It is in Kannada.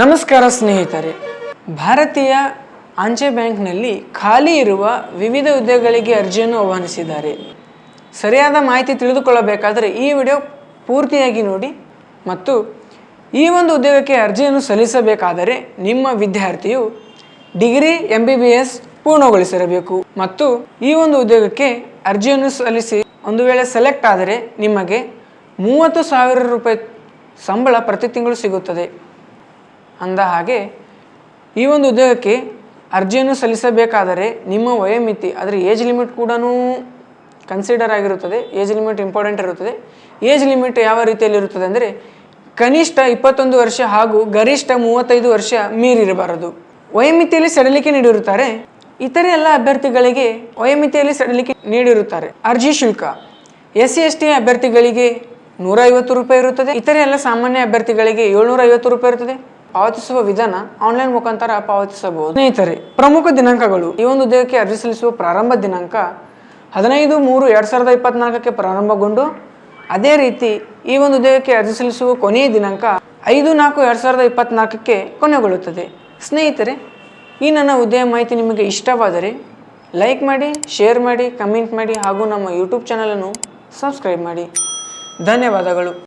ನಮಸ್ಕಾರ ಸ್ನೇಹಿತರೆ. ಭಾರತೀಯ ಅಂಚೆ ಬ್ಯಾಂಕ್ನಲ್ಲಿ ಖಾಲಿ ಇರುವ ವಿವಿಧ ಹುದ್ದೆಗಳಿಗೆ ಅರ್ಜಿಯನ್ನು ಆಹ್ವಾನಿಸಿದ್ದಾರೆ. ಸರಿಯಾದ ಮಾಹಿತಿ ತಿಳಿದುಕೊಳ್ಳಬೇಕಾದರೆ ಈ ವಿಡಿಯೋ ಪೂರ್ತಿಯಾಗಿ ನೋಡಿ ಮತ್ತು ಈ ಒಂದು ಉದ್ಯೋಗಕ್ಕೆ ಅರ್ಜಿಯನ್ನು ಸಲ್ಲಿಸಬೇಕಾದರೆ ನಿಮ್ಮ ವಿದ್ಯಾರ್ಥಿಯು degree M B B S ಪೂರ್ಣಗೊಳಿಸಿರಬೇಕು ಮತ್ತು ಈ ಒಂದು ಉದ್ಯೋಗಕ್ಕೆ ಅರ್ಜಿಯನ್ನು ಸಲ್ಲಿಸಿ ಒಂದು ವೇಳೆ ಸೆಲೆಕ್ಟ್ ಆದರೆ ನಿಮಗೆ ಮೂವತ್ತು ಸಾವಿರ ರೂಪಾಯಿ ಸಂಬಳ ಪ್ರತಿ ತಿಂಗಳು ಸಿಗುತ್ತದೆ. ಅಂದ ಹಾಗೆ, ಈ ಒಂದು ಉದ್ಯೋಗಕ್ಕೆ ಅರ್ಜಿಯನ್ನು ಸಲ್ಲಿಸಬೇಕಾದರೆ ನಿಮ್ಮ ವಯೋಮಿತಿ, ಅದರ ಏಜ್ ಲಿಮಿಟ್ ಕೂಡ ಕನ್ಸಿಡರ್ ಆಗಿರುತ್ತದೆ, ಏಜ್ ಲಿಮಿಟ್ ಇಂಪಾರ್ಟೆಂಟ್ ಇರುತ್ತದೆ. ಏಜ್ ಲಿಮಿಟ್ ಯಾವ ರೀತಿಯಲ್ಲಿ ಇರುತ್ತದೆ ಅಂದರೆ, ಕನಿಷ್ಠ ಇಪ್ಪತ್ತೊಂದು ವರ್ಷ ಹಾಗೂ ಗರಿಷ್ಠ ಮೂವತ್ತೈದು ವರ್ಷ ಮೀರಿರಬಾರದು. ವಯೋಮಿತಿಯಲ್ಲಿ ಸಡಿಲಿಕೆ ನೀಡಿರುತ್ತಾರೆ, ಇತರೆ ಎಲ್ಲ ಅಭ್ಯರ್ಥಿಗಳಿಗೆ ವಯೋಮಿತಿಯಲ್ಲಿ ಸಡಿಲಿಕೆ ನೀಡಿರುತ್ತಾರೆ. ಅರ್ಜಿ ಶುಲ್ಕ, ಎಸ್ ಸಿ ಎಸ್ ಟಿ ಅಭ್ಯರ್ಥಿಗಳಿಗೆ ನೂರ ಐವತ್ತು ರೂಪಾಯಿ ಇರುತ್ತದೆ, ಇತರೆ ಎಲ್ಲ ಸಾಮಾನ್ಯ ಅಭ್ಯರ್ಥಿಗಳಿಗೆ ಏಳ್ನೂರ ಐವತ್ತು ರೂಪಾಯಿ ಇರುತ್ತದೆ. ಪಾವತಿಸುವ ವಿಧಾನ ಆನ್ಲೈನ್ ಮುಖಾಂತರ ಪಾವತಿಸಬಹುದು. ಸ್ನೇಹಿತರೆ, ಪ್ರಮುಖ ದಿನಾಂಕಗಳು. ಈ ಒಂದು ಉದ್ಯೋಗಕ್ಕೆ ಅರ್ಜಿ ಸಲ್ಲಿಸುವ ಪ್ರಾರಂಭ ದಿನಾಂಕ ಹದಿನೈದು ಮೂರು ಎರಡು ಸಾವಿರದ ಇಪ್ಪತ್ನಾಲ್ಕಕ್ಕೆ ಪ್ರಾರಂಭಗೊಂಡು, ಅದೇ ರೀತಿ ಈ ಒಂದು ಉದ್ಯೋಗಕ್ಕೆ ಅರ್ಜಿ ಸಲ್ಲಿಸುವ ಕೊನೆಯ ದಿನಾಂಕ ಐದು ನಾಲ್ಕು ಎರಡು ಸಾವಿರದ ಇಪ್ಪತ್ನಾಲ್ಕಕ್ಕೆ ಕೊನೆಗೊಳ್ಳುತ್ತದೆ. ಸ್ನೇಹಿತರೆ, ಈ ನನ್ನ ಉದ್ಯೋಗ ಮಾಹಿತಿ ನಿಮಗೆ ಇಷ್ಟವಾದರೆ ಲೈಕ್ ಮಾಡಿ ಶೇರ್ ಮಾಡಿ ಕಮೆಂಟ್ ಮಾಡಿ ಹಾಗೂ ನಮ್ಮ ಯೂಟ್ಯೂಬ್ ಚಾನಲನ್ನು ಸಬ್ಸ್ಕ್ರೈಬ್ ಮಾಡಿ. ಧನ್ಯವಾದಗಳು.